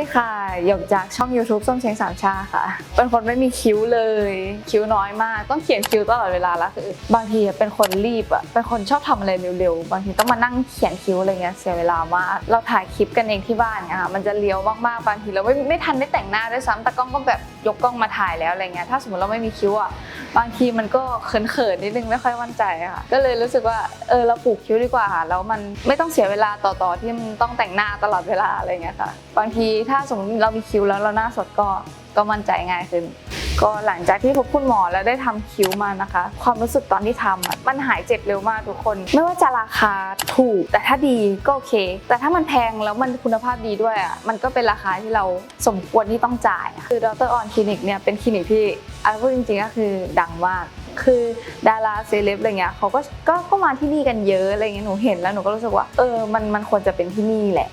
ดีค่ะ หยกจากช่อง YouTube ส้มเชียงสามชาค่ะ เป็นคนไม่มีคิ้วเลย คิ้วน้อยมาก ต้องเขียนคิ้วตลอดเวลาแล้วคือบางทีเป็นคนรีบอะเป็นคนชอบทำอะไรเร็วๆ บางทีต้องมานั่งเขียนคิ้วอะไรเงี้ยเสียเวลามาก เราถ่ายคลิปกันเองที่บ้านเนี่ยค่ะมันจะเลี้ยวมากๆ บางทีเราไม่ไม่ทันได้แต่งหน้าด้วยซ้ำแต่กล้องก็แบบยกกล้องมาถ่ายแล้วอะไรเงี้ย ถ้าสมมติเราไม่มีคิ้วอะ บางทีมันก็เขินๆนิดนึงไม่ค่อยมั่นใจค่ะ ก็เลยรู้สึกว่าเออเราปลูกคิ้วดีกว่าค่ะแล้วมันไม่ต้องเสียเวลาต่อๆที่มันต้องแต่งหน้าตลอดเวลาอะไรเงี้ยค่ะ บางทีถ้าสมมติเรามีคิ้วแล้วเราหน้าสดก็ก็มั่นใจง่ายขึ้น ก็หลังจากที่พบคุณหมอแล้วได้ทำคิ้วมานะคะ ความรู้สึกตอนที่ทำมันหายเจ็บเร็วมากทุกคน ไม่ว่าจะราคาถูก แต่ถ้าดีก็โอเค แต่ถ้ามันแพงแล้วมันคุณภาพดีด้วยอะมันก็เป็นราคาที่เราสมควรที่ต้องจ่าย คือดรออนคลินิกเนี่ยเป็นคลินิกที่ อันพูดจริงๆก็คือดังมาก คือดาราเซเลบอะไรเงี้ยเขาก็ก็ก็มาที่นี่กันเยอะอะไรเงี้ยหนูเห็นแล้วหนูก็รู้สึกว่าเออมันมันควรจะเป็นที่นี่แหละ